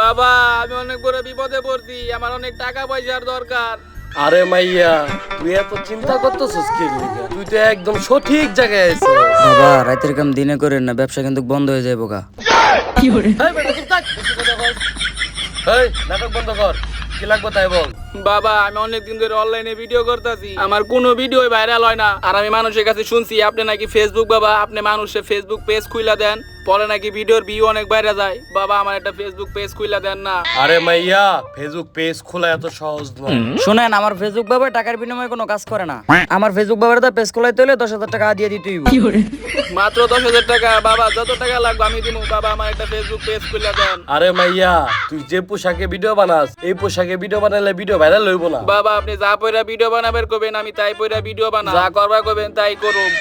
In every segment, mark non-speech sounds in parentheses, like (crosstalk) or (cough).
বাবা আমি অনেক বড় বিপদে পড়ছি আমার অনেক টাকা পয়সার দরকার। আরে মাইয়া তুই এত চিন্তা করতেছিস কি লিগা? তুই তো একদম সঠিক জায়গায় আছিস বাবা রাতের কাম দিনে করেন না ব্যবসা কিন্তু বন্ধ হয়ে যাবে বোকা। এই বেটা চুপ থাক। বেশি কথা কস এই নাটক বন্ধ কর। কি লাগবে তাই বল। বাবা আমি অনেক দিন ধরে অনলাইনে ভিডিও করতেছি। আমার কোনো ভিডিও ভাইরাল হয় না। আর আমি মানুষের কাছে শুনছি আপনি নাকি ফেসবুক বাবা আপনি মানুষের ফেসবুক পেজ খুইলা দেন। পরে নাকি ভিডিওর ভিউ অনেক বাইরে যায়। বাবা আমার একটা ফেসবুক পেজ খুইলা দেন না। আরে মাইয়া ফেসবুক পেজ খোলা এত সহজ নয়। শুনেন আমার ফেসবুক বাবা টাকার বিনিময়ে কোনো কাজ করে না। আমার ফেসবুক বাবার তো পেজ খোলাইতে হলে দশ হাজার টাকা দিয়ে দিতেই। মাত্র দশ হাজার টাকা। বাবা যত টাকা লাগবে আমি দিব বাবা আমার একটা ফেসবুক পেজ খুইলা দেন। আরে মাইয়া তুই যে পোশাকে ভিডিও বানাস এই পোশাকে ভিডিও বানালে ভিডিও ভাইরাল হইব না। বাবা আপনি যা পয়রা ভিডিও বানাবেন করবেন আমি তাই পয়রা ভিডিও বানা যা করবা করবেন তাই করুন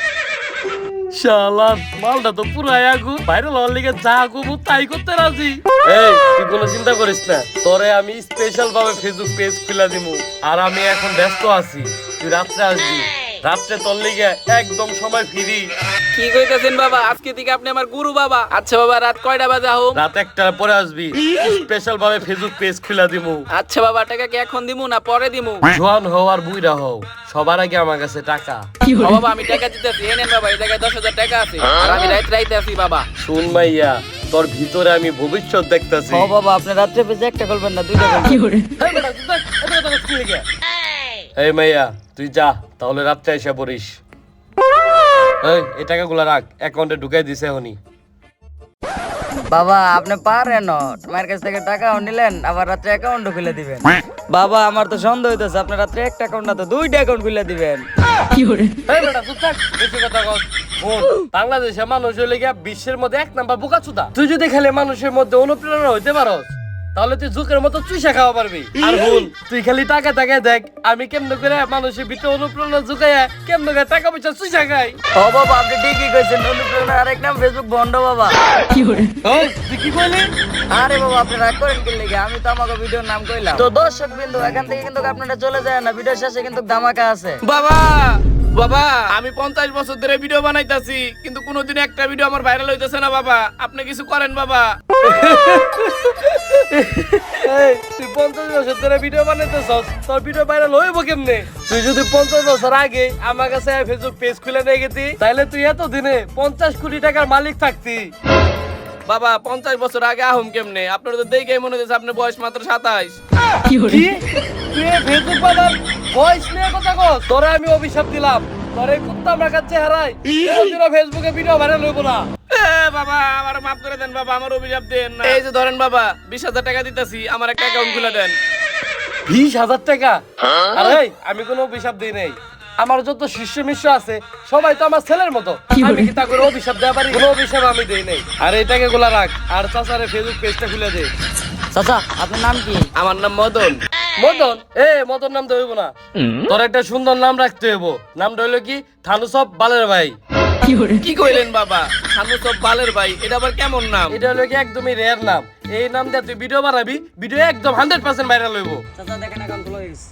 শালার মালটা তো পুরাই আগু ভাইরাল হওয়ার লিগে যা আগু তাই করতে রাজি। এই, তুই কোনো চিন্তা করিস না। তোরে আমি স্পেশাল ভাবে ফেসবুক পেজ খুলে দিমু। আর আমি এখন ব্যস্ত আছি। তুই রাত্রে আসবি। রাত্রে তোর লিগে একদম সময় ফিরি। কি কইতেছেন বাবা? আজকে থেকে আপনি আমার গুরু বাবা। আচ্ছা বাবা রাত কয়টা বাজে হোক রাত একটার পরে আসবি। স্পেশাল ভাবে ফেসবুক পেজ খুলে দিমু। আচ্ছা বাবা টাকা কি এখন দিমু না পরে দিমু? জোয়ান হও আর বুইরা হও সবার আগে আমার কাছে টাকা। ও বাবা আমি টাকা দিতেছি এই নেন বাবা এই জায়গায় দশ হাজার টাকা আছে। আর আমি রাইতে রাইতে আছি বাবা। শুন মাইয়া তোর ভিতরে আমি ভবিষ্যৎ দেখতাছি। ও বাবা আপনি রাত্রে পেজে একটা করবেন না দুইটা করবেন। এই মাইয়া তুই যা তাহলে রাত্রে এসে পড়িস। এই এই টাকাগুলো রাখ অ্যাকাউন্টে ঢুকাই দিছে এখনই। বাবা আপনি পারেন তোমার কাছ থেকে টাকাও নিলেন আবার রাত্রে অ্যাকাউন্টও খুলে দিবেন। বাবা আমার তো সন্দেহ হইতেছে আপনি রাত্রে একটা অ্যাকাউন্ট না তো দুইটা অ্যাকাউন্ট খুলে দিবেন। এই বেটা চুপ থাক। বেশি কথা কস শোন, বাংলাদেশে মানুষ হইলে গিয়া বিশ্বের মধ্যে এক নাম্বার বোকা চুদা তুই যদি খালি মানুষের মধ্যে অনুপ্রেরণা হইতে পারস তাহলে তুই জুকের মতো চুইসা খাওয়া পারবি। আর ভুল তুই খালি টাকা টাকা দেখ আমি কেমনে করে মানুষের ভিতরে অনুপ্রেরণা জুকাইয়া কেমনে করে টাকা পয়সা চুইসা খাই? ও বাবা আপনি ঠিকই কইছেন অনুপ্রেরণা আরেক নাম ফেসবুক বন্ধ বাবা। কি ওই, তুই কি কইলি আরে বাবা আপনি রাগ করেন কি লেগে? আমি তো আমাকে ভিডিওর নাম কইলাম। তো দর্শক বিন্দু এখান থেকে কিন্তু আপনারা চলে যায় না ভিডিও শেষে কিন্তু ধামাকা আছে। বাবা! বাবা আমি পঞ্চাশ বছর ধরে ভিডিও বানাইতাছি কিন্তু কোনোদিন একটা ভিডিও আমার ভাইরাল হইতেছে না বাবা। আপনি কিছু করেন বাবা। তুই পঞ্চাশ বছর ধরে ভিডিও বানাইতেছস তোর ভিডিও ভাইরাল হইব কেমনে? তুই যদি পঞ্চাশ বছর আগে আমার কাছে ফেসবুক পেজ খুলে নিয়ে গেতি তাহলে তুই এত দিনে পঞ্চাশ কোটি টাকার মালিক থাকতি। বাবা পঞ্চাশ বছর আগে আহম কেমনে? আপনার তো দেখে মনে হচ্ছে আপনার বয়স মাত্র সাতাইশ। কি ফেসবুক নিয়ে কথা তোরে আমি অভিশাপ দিলাম। তোর কুত্তা চেহারায় ফেসবুকে ভিডিও ভাইরাল হইব না। বাবা আমার মাফ করে দেন বাবা আমার অভিশাপ দেন না। এই যে ধরেন বাবা বিশ হাজার টাকা দিতেছি আমার একটা অ্যাকাউন্ট খুলে দেন। বিশ হাজার টাকা? আরে আমি কোনো অভিশাপ দিই নাই। আমার যত শিষ্য মিশ্র আছে সবাই তো আমার ছেলের মতো। আমি কি তা করে অভিশাপ দেওয়া পারি? কোনো অভিশাপ আমি দেই নাই। আর এই টাকা গুলা রাখ। আর চাচারে ফেসবুক পেজটা খুলে দে। চাচা আপনার নাম কি? আমার নাম মদন। মদন? এ মদন নাম না। তোর একটা সুন্দর নাম রাখতে হইব। নামটা হইল কি? থানুসব বালের ভাই। কি কইলেন বাবা? সামনে সব বালের ভাই এটা আবার কেমন নাম? এটা হলো কি একদমই রেয়ার নাম। এই নাম দিয়ে তুই ভিডিও বানাবি ভিডিও একদম হান্ড্রেড পার্সেন্ট ভাইরাল হইব। চাচা দেখেন অ্যাকাউন্ট খোলা গেছে।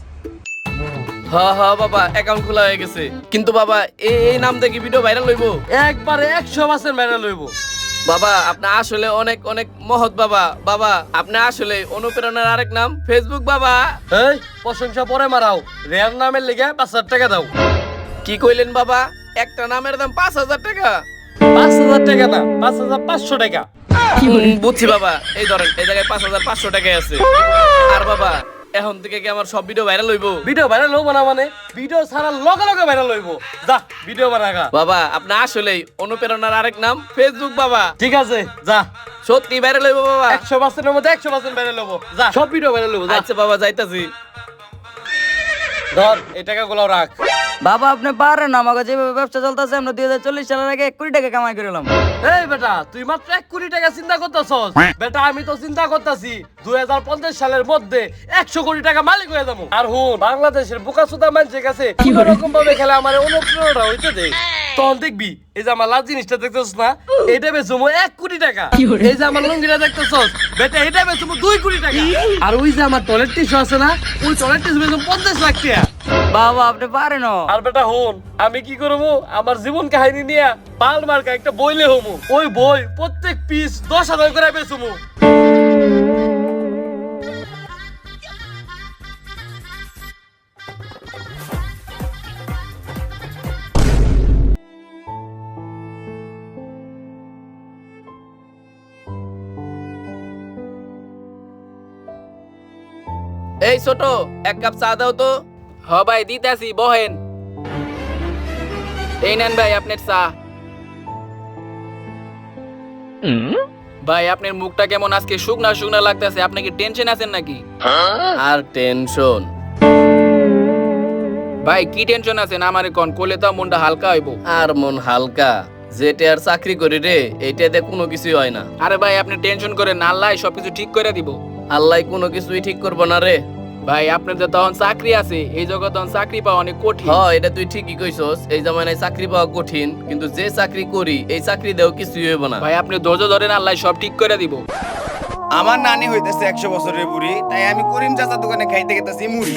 হ্যাঁ হ্যাঁ বাবা অ্যাকাউন্ট খোলা হয়ে গেছে। কিন্তু বাবা এই এই নাম দেখি ভিডিও ভাইরাল হইব? একবারে একশো পার্সেন্ট ভাইরাল হইব। বাবা আপনি আসলে অনেক অনেক মহৎ বাবা। বাবা আপনি আসলে অনুপ্রেরণার আরেক নাম ফেসবুক বাবা। এই প্রশংসা পরে মারাও। রেয়ার নামের লেগে পাঁচ হাজার টাকা দাও। কি কইলেন বাবা? একটা নামের দাম পাঁচ হাজার টাকা। পাঁচ হাজার টাকা না পাঁচ হাজার পাঁচশো টাকা। বুঝছি বাবা। এই ধরেন এই জায়গায় পাঁচ হাজার পাঁচশো টাকাই আছে। আর বাবা এখন থেকে কি আমার সব ভিডিও ভাইরাল হইব? ভিডিও ভাইরাল হব না মানে? ভিডিও ছাড়ার লগে লগে ভাইরাল হইব। যা ভিডিও বানাগা বাবা আপনি আসলেই অনুপ্রেরণার আরেক নাম ফেসবুক বাবা। ঠিক আছে যা। সত্যি ভাইরাল হইব বাবা। একশো পার্সেন্টের মধ্যে একশো পার্সেন্ট ভাইরাল হব। যা সব ভিডিও ভাইরাল হইবো আচ্ছা বাবা যাইতাছি। ধর এই টাকাগুলো রাখ। বাবা আপনি পারেন না। আমাকে যেভাবে ব্যবসা চলতেছে আমরা দুই হাজার চল্লিশ সালের আগে এক কোটি টাকা কামাই করলাম এই বেটা তুই মাত্র এক কোটি টাকা চিন্তা করতেছস? (laughs) বেটা আমি তো চিন্তা করতেছি দুই হাজার পঞ্চাশ সালের মধ্যে একশো কোটি টাকা মালিক হয়ে যাব। আর হুন বাংলাদেশের বোকা সুতা মানুষের কাছে (laughs) রকম ভাবে খেলে আমার অনুপ্রেরণা হইতে দে। তখন দেখবি এই যে আমার লাল জিনিসটা দেখতেছস না এটা বেচুমো এক কোটি টাকা। এই যে আমার লুঙ্গিটা দেখতেছস বেটা এটা বেচুমো দুই কোটি টাকা। আর ওই যে আমার টয়লেট টিস্যু আছে না ওই টয়লেট টিস্যু বেচুমো পঞ্চাশ লাখ টাকা। বাবা আপনি পারেন আর বেটা হন আমি কি করব? আমার জীবন কাহিনী নিয়ে পাল মার্কা একটা বই লেহমু ওই বই প্রত্যেক পিস দশ হাজার করে বেচুমু এই ছোট এক কাপ চা দাও তো। হ ভাই দিতেছি বহেন। এই নেন ভাই আপনার চা। ভাই আপনার মুখটা কেমন আজকে? শুকনা শুকনা লাগতেছে। আপনি কি টেনশন আছেন নাকি? আর টেনশন। ভাই কি টেনশন আছেন? আমার কোন কোলে তো মনটা হালকা হইব। আর মন হালকা। যেটা আর চাকরি করি রে এইটাতে কোনো কিছুই হয় না। আরে ভাই আপনি টেনশন করেন না, আল্লাহ সবকিছু ঠিক করে দিব। আল্লাহ কোনো কিছুই ঠিক করব না রে। ভাই আপনার তো তখন চাকরি আছে এই জগৎ তখন চাকরি পাওয়া অনেক কঠিন। হ এটা তুই ঠিকই কইছস এই জামানায় চাকরি পাওয়া কঠিন কিন্তু যে চাকরি করি এই চাকরি দেও কিছুই হইব না। ভাই আপনি ধৈর্য ধরেন আল্লাহ সব ঠিক করে দিব। আমার নানি হইতেছে একশো বছরের বুড়ি তাই আমি করিম চাচা দোকানে খাইতে গেতেছি মুড়ি।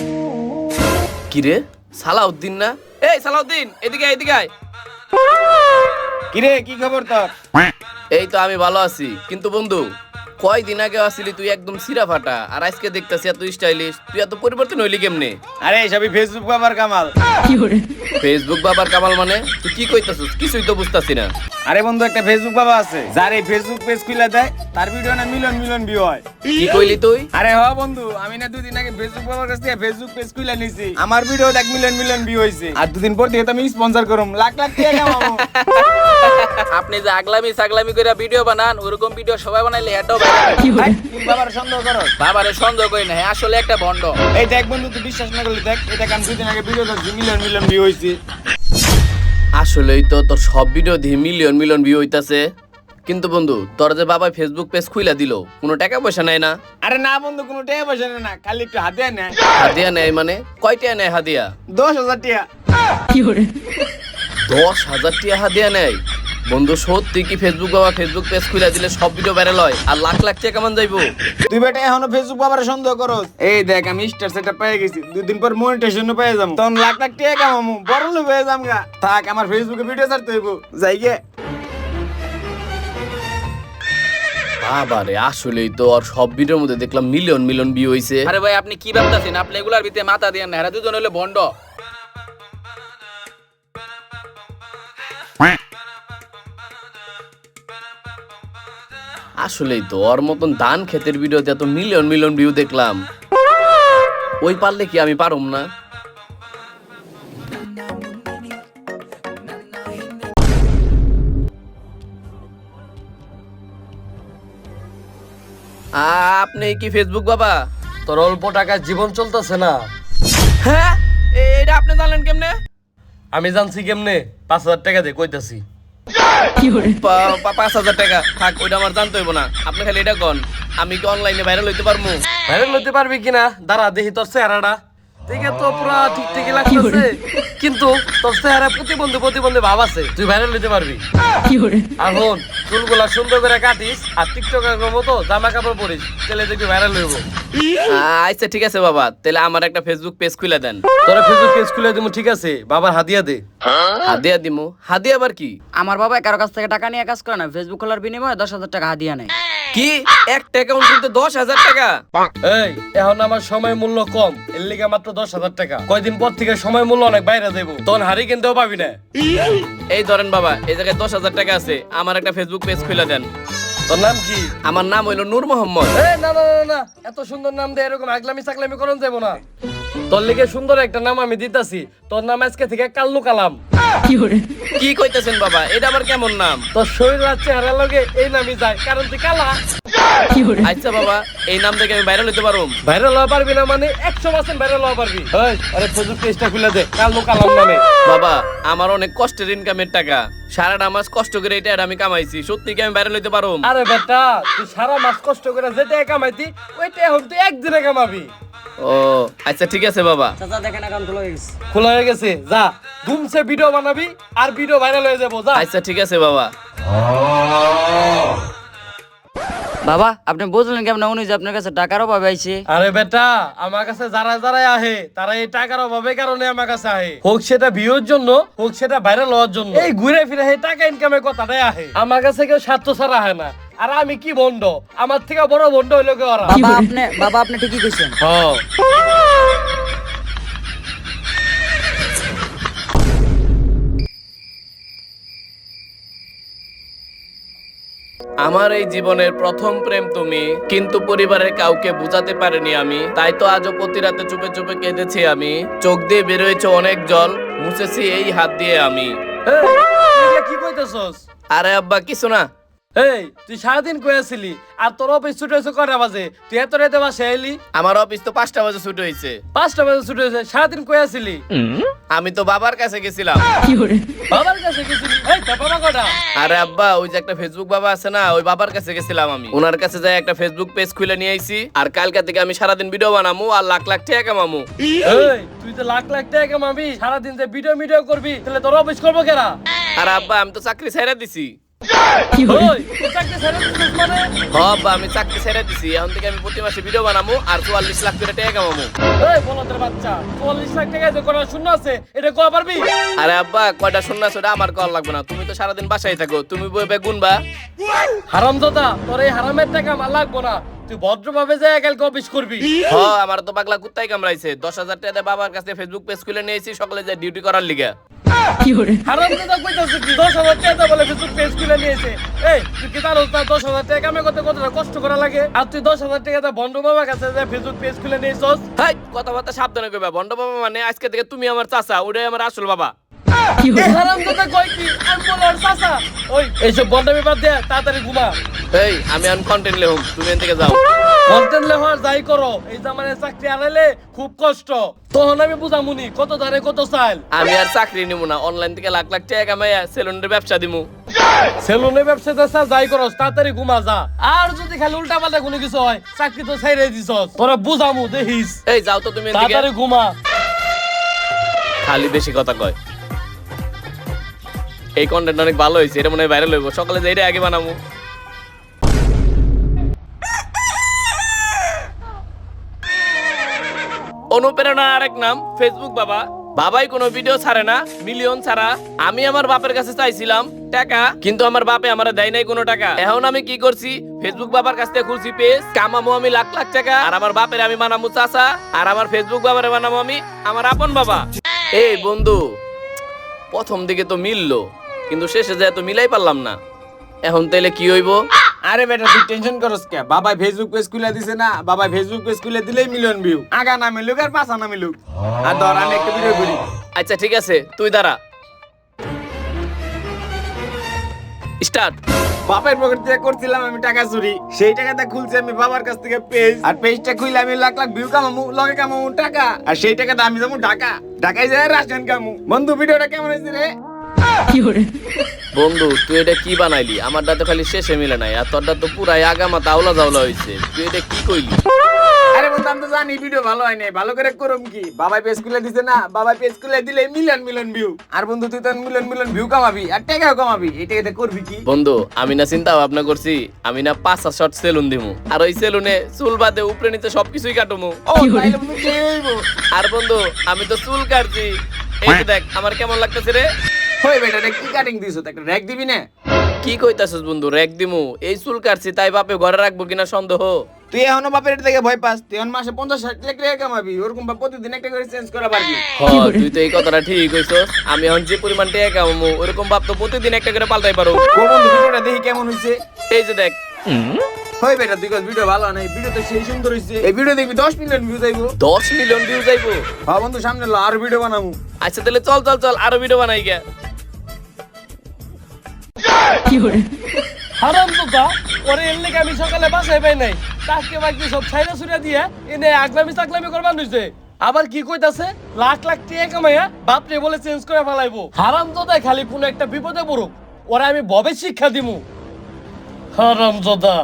কি রে? সালাউদ্দিন না? এই সালাউদ্দিন এদিকে আয়, এদিকে আয়। কিরে কি খবর তোর? এই তো আমি ভালো আছি কিন্তু বন্ধু কয়দিন আগে আসিলি তুই একদম সিরা ফাটা আর আজকে দেখতাছি এত স্টাইলিশ তুই এত পরিবর্তন হইলি কেমনে? আরে সবই ফেসবুক বাবার কামাল। ফেসবুক বাবার কামাল মানে? তুই কি কইতাছিস? কিছুই তো বুঝতাছি না। আরে বন্ধু একটা ফেসবুক বাবা আছে যার এই ফেসবুক পেজ খুলে দেয় তার ভিডিও না মিলিয়ন মিলিয়ন ভিউ হয়। কি কইলি তুই? আরে হ বন্ধু আমি না দুদিন আগে ফেসবুক বাবার কাছ থেকে ফেসবুক পেজ খুলে নিছি। আমার ভিডিও দেখ মিলিয়ন মিলিয়ন ভিউ হইছে। আর দুদিন পর থেকে তো আমি স্পন্সর করুম। লাখ লাখ টাকা কামাবো। আপনি যে আগলামি সাগলামি করে ভিডিও বানান ওরকম ভিডিও সবাই বানাইলে এটাও বাবার সন্দেহ করো। বাবারে সন্দেহ করি না আসলে একটা ভণ্ড। এই দেখ বন্ধু তুই বিশ্বাস না করলে দেখ এটা কারণ দুদিন আগে ভিডিও মিলিয়ন মিলিয়ন ভিউ হইছে। আসলেই তো তোর সব ভিডিও দিয়ে মিলিয়ন মিলিয়ন ভিউ হইতাছে। কিন্তু বন্ধু তোর যে বাবা ফেসবুক পেজ খুইলা দিল কোনো টাকা পয়সা নেয় না। আরে না বন্ধু কোনো টাকা পয়সা নেয় না খালি একটু হাতে নেয়। হাদিয়া নেয় মানে? কয়টা নেয় হাদিয়া? দশ হাজার টাকা। দশ হাজার টিয়া হাদিয়া নেয়? বন্ধু সত্যি কি ফেসবুক বাবা? ফেসবুক পেজ খুলে দিলে সব ভিডিও ভাইরাল হয়? আর লাখ লাখ টাকা কেমন যাইবো? তুই বেটা এখনও ফেসবুক বাবার সন্দেহ করস? এই দেখ আমি স্টার সেটা পেয়ে গেছি। দুদিন পর মনিটেশন পেয়ে যাব। তখন লাখ লাখ টাকা কামামু বড় লোক হয়ে যাম গা। থাক আমার ফেসবুকে ভিডিও ছাড়তে হইব। যাই গে। বাবা আসলেই তো আর সব ভিডিওর মধ্যে দেখলাম মিলিয়ন মিলিয়ন ভিউ হইছে। আরে ভাই আপনি কি ভাবতেছেন? আপনি এগুলার ভিতরে মাথা দিয়ে না। এরা দুজন হলে ভণ্ড। আসলেই তো, ওর মতন ধান ক্ষেতের ভিডিওতে এত মিলিয়ন মিলিয়ন ভিউ দেখলাম। ওই পারলে কি আমি পারুম না? আপনি কি ফেসবুক বাবা? তোর অল্প টাকায় জীবন চলতেছে না। হ্যাঁ? এটা আপনি জানলেন কেমনে? আমি জানছি কেমনে? পাঁচ হাজার টাকা দিয়ে কইতাছি। পাঁচ হাজার টাকা। থাক, ওইটা আমার জানতে হইব না। আপনি খালি এটা কন। আমি কি অনলাইনে ভাইরাল হইতে পারব? ভাইরাল হইতে পারবি কিনা? দাঁড়া, দেখি তোর চেহারাটা। দেখে তো পুরা ঠিক ঠিকই লাগতেছে কিন্তু তোর চেহারা প্রতিবন্ধী প্রতিবন্ধী ভাব আছে। তুই ভাইরাল হতে পারবি। এখন চুলগুলা সুন্দর করে কাটিস আর টিকটকের মতো জামা কাপড় পরিস তাহলে দেখবি ভাইরাল হইব। আচ্ছা ঠিক আছে বাবা। তাহলে আমার একটা ফেসবুক পেজ খুলে দেন। তোরা ফেসবুক পেজ খুলে দিমু ঠিক আছে। বাবার হাদিয়া দে। হাদিয়া দিমু? হাদিয়া আবার কি? আমার বাবা কারও কাছ থেকে টাকা নিয়ে কাজ করে না। ফেসবুক খোলার বিনিময়ে দশ হাজার টাকা হাদিয়া নেয়। কি? একটা অ্যাকাউন্ট খুলতে দশ হাজার টাকা। এই এখন আমার সময় মূল্য কম এর লিগে মাত্র দশ হাজার টাকা। কয়দিন পর থেকে সময় মূল্য অনেক বাইরে দেবো তখন হারি কিনতেও পাবি না। এই ধরেন বাবা এই জায়গায় দশ হাজার টাকা আছে আমার একটা ফেসবুক পেজ খুলে দেন। তোর নাম কি? আমার নাম হইল নূর মোহাম্মদ। না না না না এত সুন্দর নাম দিয়ে এরকম আগলামি সাকলামি করন যাব না। তোর লিগে সুন্দর একটা নাম আমি দিতাছি। তোর নাম আজকে থেকে কাল্লু কালাম। কি কইতেছেন বাবা? এটা আবার কেমন নাম? তোর শরীর আর চেহারা লগে এই নামই যায় কারণ তুই কালা। আচ্ছা বাবা এই নাম থেকে আমি ভাইরাল হইতে পারব ভাইরাল হওয়া পারবি না মানে একশো পার্সেন্ট ভাইরাল হওয়া পারবি। আরে ফেসবুক পেজটা খুলে দে কাল্লু কালাম নামে। বাবা আমার অনেক কষ্টের ইনকামের টাকা। সারাটা মাস কষ্ট করে এটা আমি কামাইছি সত্যি কি আমি ভাইরাল হইতে পারব আরে বেটা তুই সারা মাস কষ্ট করে যেটা কামাইতি ওইটা এখন তুই একদিনে কামাবি। ও আচ্ছা ঠিক আছে বাবা। চাচা দেখেন এখন খোলা হয়ে গেছে। খোলা হয়ে গেছে যা। ভিডিও বানাবি আর ভিডিও ভাইরাল হয়ে যাব যা। আচ্ছা ঠিক আছে বাবা। বাবা আপনি বুঝলেন কেমন? উনি যে আপনার কাছে টাকার অভাবে আইছে। আরে বেটা আমার কাছে যারা যারা আহে তারা এই টাকার অভাবে কারণে আমার কাছে আহে। হোক সেটা ভিউর জন্য হোক সেটা ভাইরাল হওয়ার জন্য। এই ঘুরে ফিরে এই টাকা ইনকামের কথাটাই আহে। আমার কাছে কেউ স্বার্থ ছাড়া আহে না। আর আমি কি বন্ড আমার থেকে বড় বন্ড হইল কেউ ওরা? বাবা আপনি বাবা আপনি ঠিকই কইছেন। হ্যাঁ। আমার এই জীবনের প্রথম প্রেম তুমি কিন্তু পরিবারের কাউকে বুঝাতে পারিনি আমি। তাই তো আজও প্রতি রাতে চুপে চুপে কেঁদেছি আমি। চোখ দিয়ে বেরোয়েছে অনেক জল মুছেছি এই হাত দিয়ে আমি। এটা কি কইতেছস? আরে আব্বা কিছু না। এই তুই সারাদিন কইয়াছিলি আর তোর অফিস ছুটি হয়েছে কটা বাজে? তুই এত রাতে বাসে এলি? আমার অফিস তো পাঁচটা বাজে ছুটি হয়েছে। পাঁচটা বাজে ছুটি হয়েছে সারাদিন আমি তো বাবার কাছে গেছিলাম। বাবার কাছে গেছিলি? এই তোর বাবা কটা? আরে আব্বা ওই যে একটা ফেসবুক বাবা আছে না ওই বাবার কাছে গেছিলাম আমি। ওনার কাছে যাই একটা ফেসবুক পেজ খুলে নিয়ে আইছি আর কালকা থেকে আমি সারাদিন ভিডিও বানামু আর লাখ লাখ টাকা কামামু। এই তুই তো লাখ লাখ টাকা কামাবি সারাদিন যে ভিডিও ভিডিও করবি তাহলে তোর অফিস করব কেরা? আর আব্বা আমি তো চাকরি ছেড়ে দিছি। দিছিস মানে? হ আব্বা আমি চাকরি ছেড়ে দিছি। এখন থেকে আমি প্রতি মাসে ভিডিও বানাবো আর চুয়াল্লিশ লাখ করে টাকা কামাবো এই বলদের বাচ্চা চুয়াল্লিশ লাখ টাকা যে কোনো শূন্য আছে এটা কয়া পারবি? আরে আব্বা কয়টা শূন্য সেটা আমার কল লাগবে না। তুমি তো সারাদিন বাসায় থাকো তুমি বইবে গুনবা হারাম দাদা তোর এই হারামের টাকা আমার লাগবো না। তুই ভদ্রভাবে যায় কালকে অফিস করবি? হ আমার তো পাগলা কুত্তাই কামড়াইছে। দশ হাজার টাকা বাবার কাছে ফেসবুক পেজ খুলে নিয়েছি সকালে যে ডিউটি করার লিগে। হারাম দাদা কইতাছে কি দশ হাজার টাকা বলে ফেসবুক পেজ খুলে নিয়েছে। এই তুই কি জানো তার দশ হাজার টাকা কামে করতে কতটা কষ্ট করা লাগে? আর তুই দশ হাজার টাকা তা বন্ধু বাবার কাছে যে ফেসবুক পেজ খুলে নিয়েছস? হাই কথাবার্তা সাবধানে কইবা। বন্ড বাবা মানে আজকে থেকে তুমি আমার চাচা ওটাই আমার আসল বাবা। এইসব বন্ডামি বাদ দে তাড়াতাড়ি ঘুমা। এই আমি আন কন্টেন্ট লেহুম তুমি এখান থেকে যাও কন্টেন্ট লেহার যাই করো এই জামানে চাকরি আনাইলে খুব কষ্ট। তখন আমি বুঝামুনি কত ধারে কত আমি আর চাকরি নিব না অনলাইন থেকে লাখ লাখ টাকা কামাইয়া সেলুনের ব্যবসা দিমু। সেলুনে ব্যবসা যাই করস তাড়াতাড়ি ঘুমা যা। আর যদি খালি উল্টা পাল্টা কোনো কিছু হয় চাকরি তো ছাইরে দিছস। তোরা বুঝামু দেখিস। এই যাও তো তুমি তাড়াতাড়ি ঘুমা। খালি বেশি কথা কয়। এই কন্টেন্ট অনেক ভালো হয়েছে, এটা মনে হয় ভাইরাল হইব। সকালে যে এটা আগে বানাবো অনুপ্রেরণার আরেক নাম ফেসবুক বাবা। বাবাই কোনো ভিডিও ছাড়ে না মিলিয়ন ছাড়া। আমি আমার বাপের কাছে চাইছিলাম টাকা, কিন্তু আমার বাপে আমার দেয় নাই কোনো টাকা। এখন আমি কি করছি? ফেসবুক বাবার কাছ থেকে খুলছি পেজ কামামো আমি লাখ লাখ টাকা। আর আমার বাপের আমি বানামু চাচা, আর আমার ফেসবুক বাবারে বানাবো আমি আমার আপন বাবা। এই বন্ধু, প্রথম দিকে তো মিললো। কিন্তু শেষে যায় তো মিলাই পারলাম না। এখন তাইলে কি হইব? আরে বেটা তুই টেনশন করস কে? বাবাই ফেসবুক পেজ খুলে দিছে না? বাবাই ফেসবুক পেজ খুলে দিলেই মিলিয়ন ভিউ আগা না মিলুক আর পাঁচা না মিলুক। আর ধর আমি একটা ভিডিও করি। আচ্ছা ঠিক আছে তুই দাঁড়া। স্টার্ট বাপের পকেট থেকে করছিলাম আমি টাকা চুরি। সেই টাকাটা খুলছি আমি বাবার কাছ থেকে পেজ আর পেজটা খুলে আমি লাখ লাখ ভিউ কামামু লগে কামামু টাকা। আর সেই টাকাটা আমি যাব ঢাকা। ঢাকায় যায় রাশন কামু বন্ধু ভিডিওটা কেমন হয়েছে রে? বন্ধু তুই এটা কি বানাইলি? আমারটা তো খালি শেষে মিলে নাই আর তোরটা তো পুরাই আগামা তাওলা জাওলা হয়েছে তুই এটা কি কইলি? আরে বন্ধু আমি তো জানি ভিডিও ভালো হয় নাই ভালো করে করুম কি? বাবাই পেজ খুলে দিছে না বাবাই পেজ খুলে দিলে মিলিয়ন মিলিয়ন ভিউ আর বন্ধু তুই তো মিলিয়ন মিলিয়ন ভিউ কামাবি আর টাকাও কামাবি করবি কি? বন্ধু আমি না চিন্তা ভাবনা করছি আমি না পাঁচ শর্ট সেলুন দিমু আর ওই সেলুনে চুল বাদে উপরে নিচে সবকিছুই কাটুমু। ও তাইলে বন্ধু কি হইবো আর বন্ধু আমি তো চুল কাটছি এই দেখ আমার কেমন লাগতেছে রে? বেটা কি কাটিং দিবি না? কি কইতাছিস বন্ধু রেক দিমু। এই চুল কাটছি, তাই বাপে ঘরে রাখব কিনা সন্দেহ? তুই এখনও বাপের এটা থেকে ভয় পাস তুই এখন মাসে পঞ্চাশ ষাট লাখ টাকা কামাবি ওরকম বা প্রতিদিন একটা করে চেঞ্জ করা পারবি। তুই তো এই কথাটা ঠিক কইছো আমি এখন যে পরিমাণ টাকা কামামু ওরকম বাপ তো প্রতিদিন একটা করে পাল্টাই পারো। বন্ধু ভিডিওটা দেখি কেমন হইছে? এই যে দেখ। হই বেটা তুই ভিডিও ভালো নাই ভিডিও তো সেই সুন্দর হইছে। এই ভিডিও দেখবি 10 মিলিয়ন ভিউ যাইবো দশ মিলিয়ন ভিউ যাইবো হ্যাঁ বন্ধু সামনে লো আর ভিডিও বানামু আচ্ছা তাহলে চল চল চল আরও ভিডিও বানাই গে হারাম দোকা ওরে এর লেগে আমি সকালে বাসায় পাই নাই। তাকে বাকি সব ছাইরা ছুড়া দিয়ে এনে আগলামি চাকলামি করবার নিছে আবার কি কইতাছে? লাখ লাখ টাকা কামাইয়া বাপরে বলে চেঞ্জ করে ফেলাইবো। হারাম দাদা খালি কোন একটা বিপদে পড়ুক, ওরা আমি ববে শিক্ষা দিমু। হারাম দাদা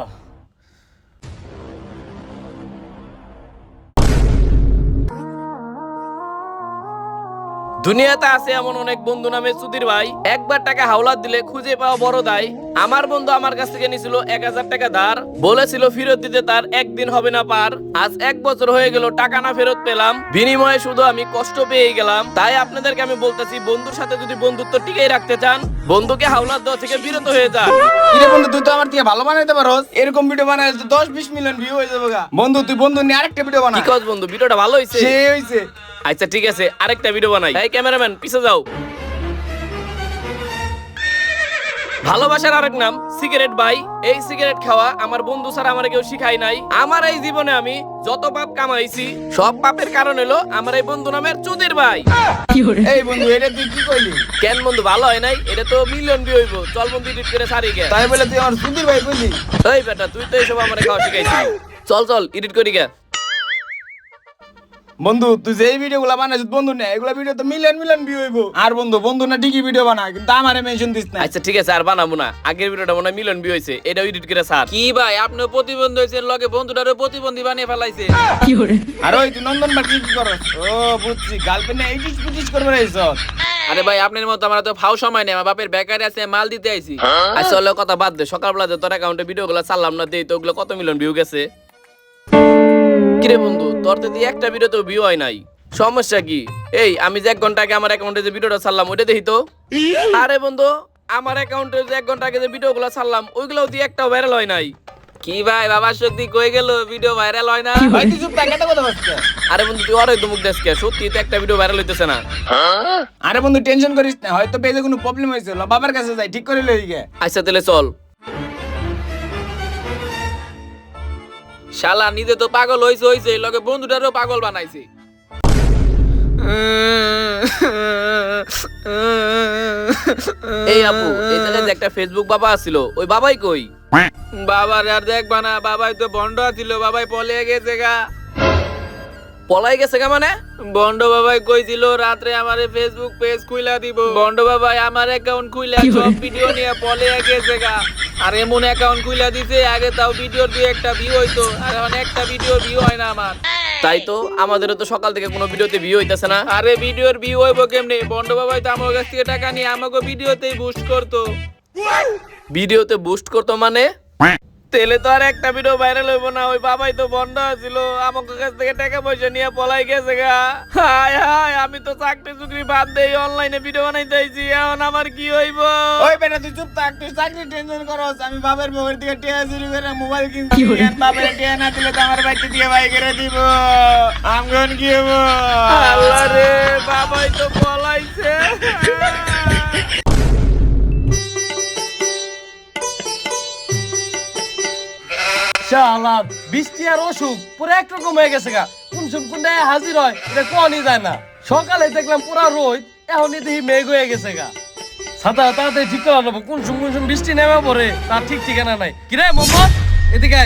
দুনিয়াতে আছে এমন অনেক বন্ধু নামে সুধীর ভাই। একবার টাকা হাওলাত দিলে খুঁজে পাওয়া বড় দায়। আমার বন্ধু আমার কাছ থেকে নিছিল এক হাজার টাকা ধার। বলেছিল ফেরত দিতে তার একদিন হবে না পার। আজ এক বছর হয়ে গেল টাকা না ফেরত পেলাম। বিনিময়ে শুধু আমি কষ্ট পেয়ে গেলাম। তাই আপনাদেরকে আমি বলতেছি বন্ধুর সাথে যদি বন্ধুত্ব টিকেই রাখতে চান বন্ধুকে হাওলাত দেওয়া থেকে বিরত হয়ে যান। কিরে বন্ধু তুই তো আমার থেকে ভালো বানাইতে পারোস। এরকম ভিডিও তো 10 20 মিলিয়ন ভিউ হয়ে যাবে বন্ধু তুই বন্ধু নিয়ে আরেকটা ভিডিও বানা। বন্ধু ভিডিওটা ভালো হয়েছে সে হইছে। আচ্ছা ঠিক আছে আরেকটা ভিডিও বানাই। এই ক্যামেরাম্যান পিছে যাও। ভালোবাসার আরেক নাম সিগারেট বাই এই সিগারেট খাওয়া আমার বন্ধু ছাড়া আমার কেউ শিখাই নাই। আমার এই জীবনে আমি যত পাপ কামাইছি সব পাপের কারণ হলো আমার এই বন্ধু নামের চুদির ভাই। এই বন্ধু এটা তুই কি কইলি কেন বন্ধু ভালো হয় নাই? এটা তো মিলিয়ন ভিউ হইব। চল বন্ধু এডিট করে সারি গে। তাই বলে তুই আমার চুদির ভাই কইলি এই বেটা তুই তো এইসব আমার খাওয়া শিখাইছিলি চল চল এডিট করি গে। বন্ধু তুই যে এই ভিডিও গুলা বানাইছিস বন্ধু না এগুলা ভিডিও তো মিলিয়ন মিলিয়ন ভিউ হইব। আর বন্ধু বন্ধু না ঠিকই ভিডিও বানা কিন্তু আমারে মেনশন দিস না। আচ্ছা ঠিক আছে আর বানাবো না। আগের ভিডিওটা মনে মিলিয়ন ভিউ হয়েছে এটা এডিট করে সার কি ভাই আপনি প্রতিবন্ধী হয়েছেন লগে বন্ধুটারও প্রতিবন্ধী বানিয়ে ফেলাইছে। আর ওই তুই নন্দন বার কি কি করস? ও বুঝছি গার্লফ্রেন্ড এইটিস পিটিস করবে রাইছ আরে ভাই আপনার মতো আমার তো ফাও সময় নেই আমার বাপের বেকারে আছে মাল দিতে আইছি। আচ্ছা হলো কথা বাদ দে সকালবেলা যে তোর অ্যাকাউন্টে ভিডিও গুলো চাললাম না দেই তো ওগুলো কত মিলিয়ন ভিউ গেছে? কিরে বন্ধু তোর তো দিয়ে একটা ভিডিও তো ভিউ হয় নাই সমস্যা কি? এই আমি যে এক ঘণ্টা আগে আমার অ্যাকাউন্টে যে ভিডিওটা ছাড়লাম ওইটা দেখি তো। আরে বন্ধু আমার অ্যাকাউন্টে যে এক ঘণ্টা আগে যে ভিডিও গুলো ছাড়লাম ওইগুলো দিয়ে একটাও ভাইরাল হয় নাই। কি ভাই বাবা সত্যি কই গেল ভিডিও ভাইরাল হয় না ভাই তুই চুপ থাক এটা কথা বলছিস? আরে বন্ধু তুই অরে মুখ দেশকে সত্যি তো একটা ভিডিও ভাইরাল হইতেছে না। আরে বন্ধু টেনশন করিস না হয়তো পেজে কোনো প্রবলেম হয়েছে। ল, বাবার কাছে যাই ঠিক করে লই গে। আচ্ছা তাহলে চল। শালা নিজে তো পাগল হইছে হইছে লগে বন্ধুটারও পাগল বানাইছে। এই আপু যে একটা ফেসবুক বাবা আছিল ওই বাবাই কই? বাবার আর দেখবা না বাবাই তো বন্ড ছিল বাবাই পলে গেছে গা। পলাই গেছে গা মানে? বন্ড বাবাই কইছিল রাত্রে আমারে ফেসবুক পেজ খুইলা দিব। বন্ড বাবাই আমার অ্যাকাউন্ট খুইলা সব ভিডিও নিয়ে পলে গেছে গা। আর এমন অ্যাকাউন্ট খুইলা দিছে আগে তাও ভিডিওর দুই একটা ভিউ হইতো আর এখন একটা ভিডিও ভিউ হয় না আমার। তাই তো আমাদেরও তো সকাল থেকে কোনো ভিডিওতে ভিউ হইতাছে না। আরে ভিডিওর ভিউ হইব কেমনে? বন্ড বাবাই তো আমার কাছ থেকে টাকা নিয়ে আমাকে ভিডিওতেই বুস্ট করতো। ভিডিওতে বুস্ট করতো মানে? তেলে তো আর একটা ভিডিও ভাইরাল হইব না ওই বাবাই তো বন্ধ ছিল আমাকে কাছ থেকে টাকা পয়সা নিয়ে পলাই গেছে গা। হাই হাই আমি তো চাকরি চুকরি বাদ দেই অনলাইনে ভিডিও বানাইতে আইছি এখন আমার কি হইব? ওই বেটা তুই চুপ থাক তুই চাকরি টেনশন করস আমি বাবার বউয়ের দিকে টিয়া চুরি করে মোবাইল কিনছি বাবার টিয়া না দিলে তো আমার বাইকে দিয়ে বাই করে দিব। আমগন কি হব আল্লাহ রে বাবাই তো পলাইছে। শালা বৃষ্টি আর অসুখ পুরো একরকম হয়ে গেছে গা। কোন কোনটা হাজির হয়, এটা যায় না। সকালে দেখলাম পুরা রোদ, এখনই দেখি মেঘ হয়ে গেছে গা। ছাতা ঠিক করা নেব কোন সময় কোন সময় বৃষ্টি নেমে পড়ে, তার ঠিক ঠিকানা নাই। কিরে মোহাম্মদ? এদিকে।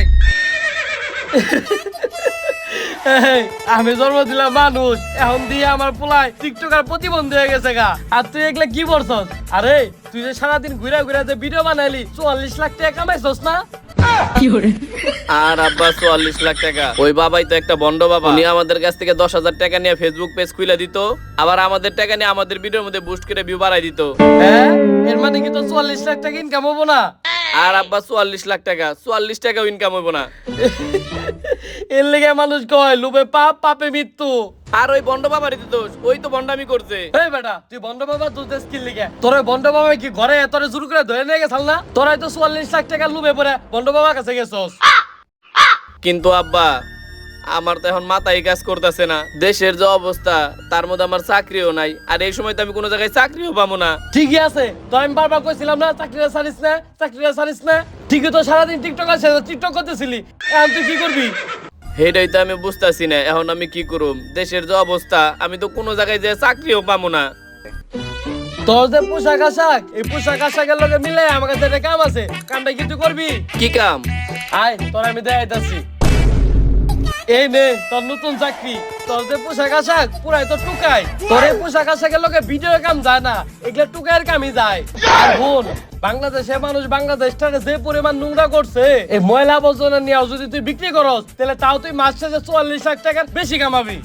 আমি জন্ম দিলাম মানুষ, এখন দিয়ে আমার পোলায় টিকটকার প্রতিবন্ধী হয়ে গেছে গা। আর তুই এগুলা কি করছস আরে, তুই যে সারাদিন ঘুরে ঘুরে যে ভিডিও বানাইলি, চুয়াল্লিশ লাখ টাকা কামাইছস না? আর আব্বা চুয়াল্লিশ লাখ টাকা। ওই বাবাই তো একটা বন্ড বাবা। উনি আমাদের কাছ থেকে দশ হাজার টাকা নিয়ে ফেসবুক পেজ খুলে দিত। আবার আমাদের টাকা নিয়ে আমাদের ভিডিওর মধ্যে বুস্ট করে ভিউ বাড়াই দিত। হ্যাঁ? এর মানে কি তো চুয়াল্লিশ লাখ টাকা ইনকাম হব না? আর আব্বা চুয়াল্লিশ লাখ টাকা। চুয়াল্লিশ টাকাও ইনকাম হইব না। (laughs) এর লেগে মানুষ কয় লোভে পাপ পাপে মৃত্যু। আর ওই বন্ড বাবারই দোষ ওই তো বন্ডামি করছে। এই বেটা তুই বন্ড বাবা তুই স্কিল লিখে তোর ওই বন্ড বাবা কি ঘরে তোরে জোর করে ধরে নিয়ে গেছাল না তোরাই তো চুয়াল্লিশ লাখ টাকা লুবে পরে বন্ড বাবার কাছে গেছস। কিন্তু আব্বা আমার তো এখন মাথায় কাজ করতেছে না। দেশের যে অবস্থা তার মধ্যে আমার চাকরিও নাই। আর এই সময় তো আমি কোনো জায়গায় চাকরিও পাবো না। ঠিকই আছে তো আমি বারবার কইছিলাম না চাকরিটা ছাড়িস না চাকরিটা ছাড়িস না। ঠিকই তো সারাদিন টিকটক আছে টিকটক করতেছিলি। এখন তুই কি করবি? সেটাই তো আমি বুঝতেছি না এখন আমি কি করুম? দেশের যে অবস্থা আমি তো কোনো জায়গায় যে চাকরিও পাবো না। তোর যে পোশাক আশাক এই পোশাক আশাকের লগে মিলে আমার কাছে একটা কাম আছে। কামটা কি তুই করবি? কি কাম? আয় তোর আমি দেখাইতাছি। এই নে তোর নতুন চাকরি। তোর যে পোশাক আশাক, পুরাই তো টুকাই। পোশাক আশাকের লোকে ভিডিও কাম যায় না, এগুলা টুকাইয়ের কামই যায়। আর বোন, বাংলাদেশে মানুষ যে পরিমাণ নোংরা করছে, এই ময়লা আবর্জনা নিয়ে যদি তুই বিক্রি করস, তাহলে তাও তুই মাস শেষে চুয়াল্লিশ লাখ টাকার বেশি কামাবি।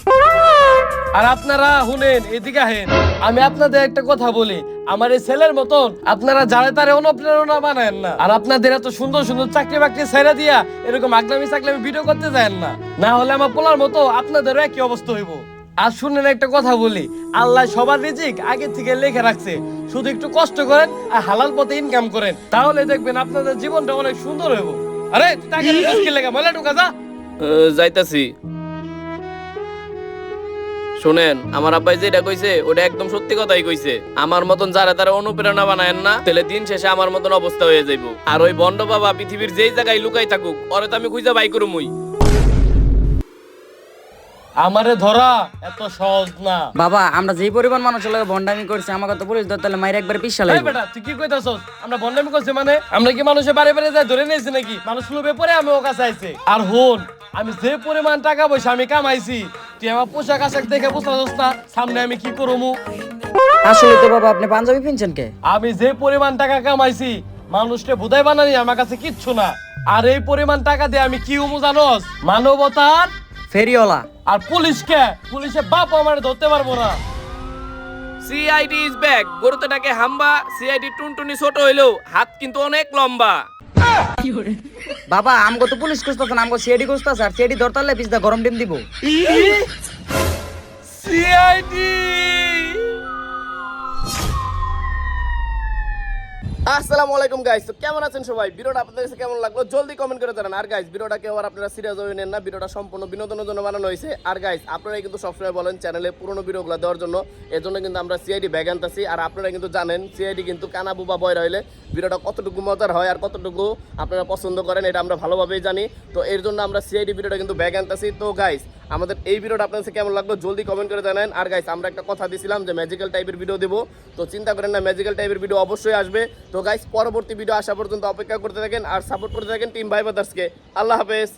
আর আপনারা শুনেন, এদিকে আহেন, আমি আপনাদের একটা কথা বলি, আমার এই ছেলের মতন আপনারা যারে তারে অনুপ্রেরণা বানায়েন না, আর আপনাদের এত সুন্দর সুন্দর চাকরি বাকরি ছেড়ে দিয়া এরকম আগলামি চাকলামি ভিডিও করতে যায় না না হলে আমার পোলার মতো আপনাদেরও একই অবস্থা। হইব। আর শুনেন একটা কথা বলি আল্লাহ সবার রিজিক আগে থেকে লিখে রাখছে। শুধু একটু কষ্ট করেন আর হালাল পথে ইনকাম করেন। তাহলে দেখবেন আপনাদের জীবনটা অনেক সুন্দর হইব। আরে তাকে রিস্ক লেগে ময়লা ঢুকা যা। যাইতাছি। শুনেন আমার আব্বাই যেটা কইছে ওটা একদম সত্যি কথাই কইছে। আমার মতন যারা তারা অনুপ্রেরণা বানায়েন না তাহলে দিন শেষে আমার মতন অবস্থা হয়ে যাইব। আর ওই বন্ড বাবা পৃথিবীর যেই জায়গায় লুকাই থাকুক ওরে তো আমি খুঁজা বাই করুমই। আমারে ধরা এত সহজ না। বাবা আমরা যেই পরিমাণ মানুষের লগে বন্ডামি করছি আমাকে তো পুলিশ ধরতে মাইরে একবার এই লাগবে। বেটা তুই কি কইতাছস? আমরা বন্ডামি করছি মানে? আমরা কি মানুষের বাড়ি বাড়ি যায় ধরে নিয়েছি নাকি? মানুষ লোভে পরে আমি ও কাছে আইছে। আর হন আমি যে পরিমাণ টাকা পয়সা আমি কামাইছি তুই আমার পোশাক আশাক দেখে বুঝতেছস না সামনে আমি কি করব আসলে তো বাবা আপনি পাঞ্জাবি পিনছেন কে? আমি যে পরিমাণ টাকা কামাইছি মানুষকে বুধাই বানানি আমার কাছে কিচ্ছু না। আর এই পরিমাণ টাকা দিয়ে আমি কি উমু জানোস? মানবতার ফেরিওয়ালা। আর পুলিশকে পুলিশে বাপ আমার ধরতে পারব না। সিআইডি ইজ ব্যাক গরুতে ডাকে হাম্বা সিআইডি টুনটুনি ছোট হইলেও হাত কিন্তু অনেক লম্বা। বাবা আমগো তো পুলিশ খুঁজতেছে না আমগো সিআইডি খুঁজতেছে আর সিআইডি ধরতে হলে পিসদা গরম ডিম দিব। সিআইডি আসসালামু আলাইকুম গাইস তো কেমন আছেন সবাই? ভিডিওটা আপনাদের কাছে কেমন লাগল? জলদি কমেন্ট করে জানান। আর গাইস ভিডিওটা কেউ আর আপনারা সিরিয়াস হয়ে নেন না, ভিডিওটা সম্পূর্ণ বিনোদনের জন্য বানানো হয়েছে। আর গাইস আপনারা কিন্তু সবসময় বলেন চ্যানেলে পুরোনো ভিডিওগুলো দেওয়ার জন্য। এর জন্য কিন্তু আমরা সিআইডি ব্যাগ আনতেছি। আর আপনারা কিন্তু জানেন সিআইডি কিন্তু কানা বুবা বয় রইলে ভিডিওটা কতটুকু মজার হয় আর কতটুকু আপনারা পছন্দ করেন, এটা আমরা ভালোভাবেই জানি। তো এর জন্য আমরা সিআইডি ভিডিওটা কিন্তু ব্যাগ আনতেছি। তো গাইস আমাদের এই ভিডিওটা আপনাদের কাছে কেমন লাগল জলদি কমেন্ট করে জানান। আর গাইস আমরা একটা কথা দিছিলাম যে ম্যাজিক্যাল টাইপের ভিডিও দেবো। তো চিন্তা করেন না ম্যাজিক্যাল টাইপের ভিডিও অবশ্যই আসবে। তো গাইস পরবর্তী ভিডিও আসা পর্যন্ত অপেক্ষা করতে থাকেন আর সাপোর্ট করতে থাকেন টিম ভাই ব্রাদার্সকে আল্লাহ হাফেজ।